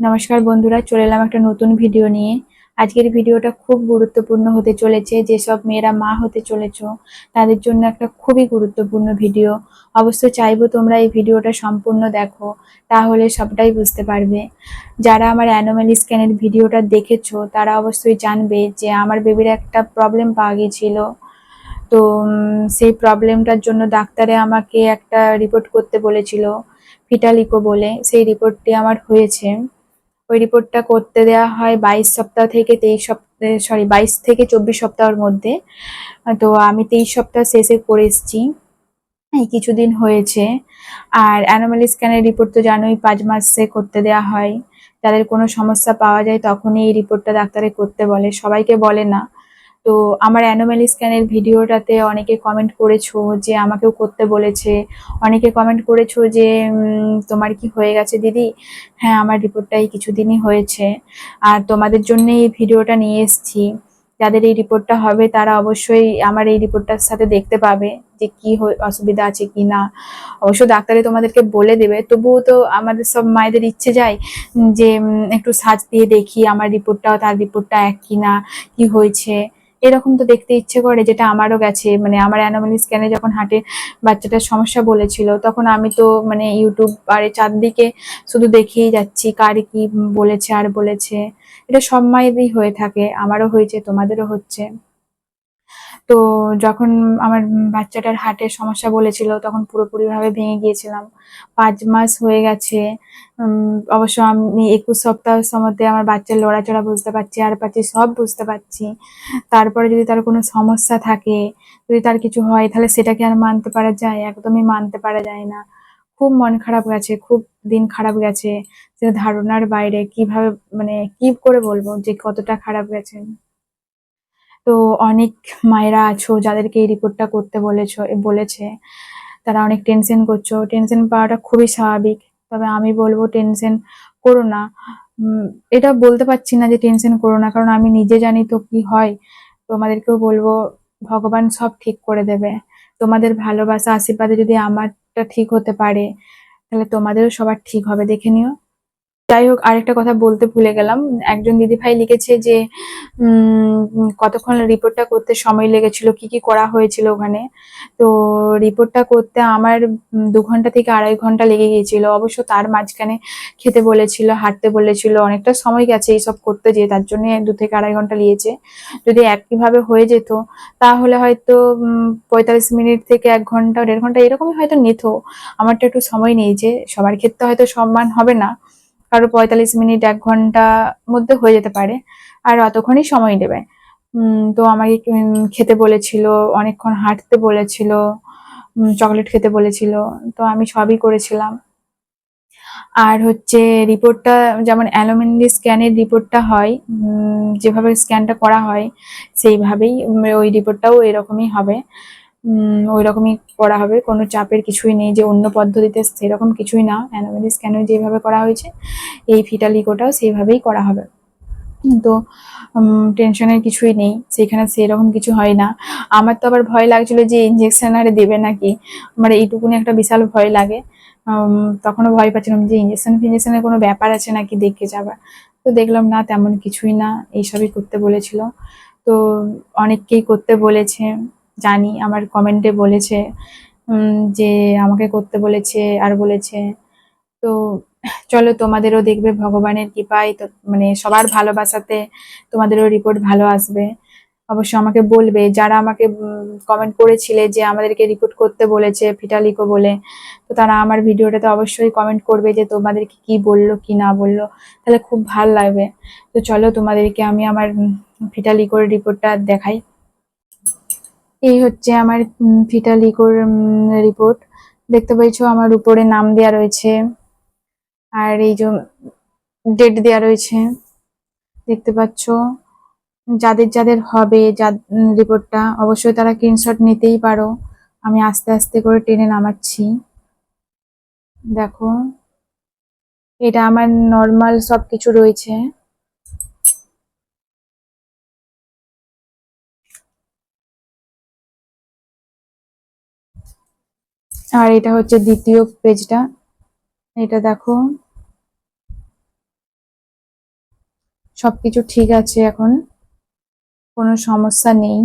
নমস্কার বন্ধুরা, চলে এলাম একটা নতুন ভিডিও নিয়ে। আজকের ভিডিওটা খুব গুরুত্বপূর্ণ হতে চলেছে যেসব মেয়েরা মা হতে চলেছ, তাদের জন্য একটা খুবই গুরুত্বপূর্ণ ভিডিও। অবশ্যই চাইব তোমরা এই ভিডিওটা সম্পূর্ণ দেখো, তাহলে সবটাই বুঝতে পারবে। যারা আমার অ্যানোমাল স্ক্যানের ভিডিওটা দেখেছ, তারা অবশ্যই জানবে যে আমার বেবির একটা প্রবলেম পাওয়া গিয়েছিল। তো সেই প্রবলেমটার জন্য ডাক্তারে আমাকে একটা রিপোর্ট করতে বলেছিল, ফিটালিকো বলে। সেই রিপোর্টটি আমার হয়েছে। ওই রিপোর্টটা করতে দেওয়া হয় বাইশ সপ্তাহ থেকে তেইশ সপ্তাহ সরি বাইশ থেকে চব্বিশ সপ্তাহের মধ্যে। তো আমি তেইশ সপ্তাহ শেষে করে এসেছি। এই কিছুদিন হয়েছে। আর অ্যানোমালি স্ক্যানের রিপোর্ট তো জানোই, পাঁচ মাসে করতে দেওয়া হয়। যাদের কোনো সমস্যা পাওয়া যায় তখনই এই রিপোর্টটা ডাক্তারে করতে বলে। সবাইকে বলে না। তো আমার অ্যানোমালি স্ক্যানের ভিডিওটাতে অনেকে কমেন্ট করেছ যে আমাকেও করতে বলেছে। অনেকে কমেন্ট করেছ যে তোমার কি হয়ে গেছে দিদি? হ্যাঁ আমার রিপোর্টটা এই কিছুদিনই হয়েছে। আর তোমাদের জন্য এই ভিডিওটা নিয়ে এসেছি। যাদের এই রিপোর্টটা হবে, তারা অবশ্যই আমার এই রিপোর্টটার সাথে দেখতে পাবে যে কি অসুবিধা আছে কি না। অবশ্য ডাক্তারে তোমাদেরকে বলে দেবে। তবুও তো আমাদের সব মায়েদের ইচ্ছে যায় যে একটু সাজ দিয়ে দেখি আমার রিপোর্টটাও তার রিপোর্টটা এক কি না কি হয়েছে। এরকম তো দেখতে ইচ্ছে করে যেটা আমারও গেছে। মানে আমার অ্যানোমালি স্ক্যানে যখন হাটে, বাচ্চাটার সমস্যা বলেছিল, তখন আমি তো মানে ইউটিউব আর চারদিকে শুধু দেখেই যাচ্ছি, কার কি বলেছে, আর বলেছে। এটা সব মায়েরই হয়ে থাকে, আমারও হয়েছে, তোমাদেরও হচ্ছে। তো যখন আমার বাচ্চাটার হার্টের সমস্যা বলেছিল, তখন পুরোপুরি ভাবে ভেঙে গিয়েছিলাম। পাঁচ মাস হয়ে গেছে। অবশ্য আমি একুশ সপ্তাহ সময়তে আমার বাচ্চার লড়াচড়া বুঝতে পারছি, আর পাচ্ছি, সব বুঝতে পারছি। তারপরে যদি তার কোনো সমস্যা থাকে, যদি তার কিছু হয়, তাহলে সেটাকে আর মানতে পারা যায়, একদমই মানতে পারা যায় না। খুব মন খারাপ গেছে, খুব দিন খারাপ গেছে। যে ধারণার বাইরে কীভাবে মানে কি করে বলব যে কতটা খারাপ গেছে। তো অনেক মায়েরা আছো, যাদেরকে এই রিপোর্টটা করতে বলেছ বলেছে। তারা অনেক টেনশন করছ। টেনশন পাওয়াটা খুবই স্বাভাবিক। তবে আমি বলব টেনশন করো না। এটা বলতে পারছি না যে টেনশন করো না, কারণ আমি নিজে জানি তো কি হয়। তোমাদেরকেও বলব, ভগবান সব ঠিক করে দেবে। তোমাদের ভালোবাসা, আশীর্বাদে যদি আমারটা ঠিক হতে পারে, তাহলে তোমাদেরও সবার ঠিক হবে। দেখে নিও। যাই হোক, আরেকটা কথা বলতে ভুলে গেলাম। একজন দিদিভাই লিখেছে যে কতক্ষণ রিপোর্টটা করতে সময় লেগেছিল, কি কি করা হয়েছিল ওখানে? তো রিপোর্টটা করতে আমার দু ঘণ্টা থেকে আড়াই ঘণ্টা লেগে গিয়েছিল। অবশ্য তার মাঝখানে খেতে বলেছিল, হাঁটতে বলেছিল, অনেকটা সময় গেছে এইসব করতে যেয়ে, তার জন্য দু থেকে আড়াই ঘণ্টা লিয়েছে। যদি একইভাবে হয়ে যেত, তাহলে হয়তো পঁয়তাল্লিশ মিনিট থেকে এক ঘণ্টা, দেড় ঘণ্টা এরকমই হয়তো নিত। আমারটা একটু সময় নিয়েছে। সবার ক্ষেত্রে হয়তো সম্মান হবে না। কারও পঁয়তাল্লিশ মিনিট এক ঘণ্টা মধ্যে হয়ে যেতে পারে আর অতক্ষণই সময় উম, তো আমাকে খেতে বলেছিল অনেকক্ষণ হাঁটতে বলেছিল চকলেট খেতে বলেছিল তো আমি সবই করেছিলাম। আর হচ্ছে রিপোর্টটা যেমন অ্যালোমেন্ডি স্ক্যানের রিপোর্টটা হয় যেভাবে স্ক্যানটা করা হয় সেইভাবেই ওই রিপোর্টটাও এরকমই হবে। ওই রকমই করা হবে। কোনো চাপের কিছুই নেই যে অন্য পদ্ধতিতে সেরকম কিছুই না। অ্যানোমেলি স্ক্যানে যেভাবে করা হয়েছে, এই ফিটালিকোটাও সেইভাবেই করা হবে। তো টেনশনের কিছুই নেই। সেখানে সেরকম কিছু হয় না। আমার তো আবার ভয় লাগছিল যে ইঞ্জেকশন আরে দেবে নাকি? আমার এইটুকুনি একটা বিশাল ভয় লাগে। তখনও ভয় পাচ্ছিলাম যে ইঞ্জেকশন ফিঞ্জেকশনের কোনো ব্যাপার আছে নাকি দেখে যাবা। তো দেখলাম, না, তেমন কিছুই না। এইসবই করতে বলেছিল। তো অনেককেই করতে বলেছে। জানি, আমার কমেন্টে বলেছে যে আমাকে করতে বলেছে, আর বলেছে। তো চলো, তোমাদেরও দেখবে ভগবানের কৃপায়, তো মানে সবার ভালোবাসাতে তোমাদেরও রিপোর্ট ভালো আসবে। অবশ্য আমাকে বলবে, যারা আমাকে কমেন্ট করেছিলে যে আমাদেরকে রিপোর্ট করতে বলেছে, ফিটালিকো বলে, তো তারা আমার ভিডিওটাতে অবশ্যই কমেন্ট করবে যে তোমাদেরকে কি বলল, কি না বলল। তাহলে খুব ভালো লাগবে। তো চলো, তোমাদেরকে আমি আমার ফিটালিকোর রিপোর্টটা দেখাই। এই হচ্ছে আমার ফিটা ফিটালিকোর রিপোর্ট দেখতে পেয়েছ আমার উপরে নাম দেওয়া রয়েছে। আর এই যে ডেট দেওয়া রয়েছে। দেখতে পাচ্ছ? যাদের যাদের হবে যা রিপোর্টটা অবশ্যই তারা স্ক্রিনশট নিতেই পারো। আমি আস্তে আস্তে করে টেনে নামাচ্ছি। দেখো, এটা আমার নর্মাল সব কিছু রয়েছে। আর এটা হচ্ছে দ্বিতীয় পেজটা। এটা দেখো। সবকিছু ঠিক আছে এখন। কোনো সমস্যা নেই।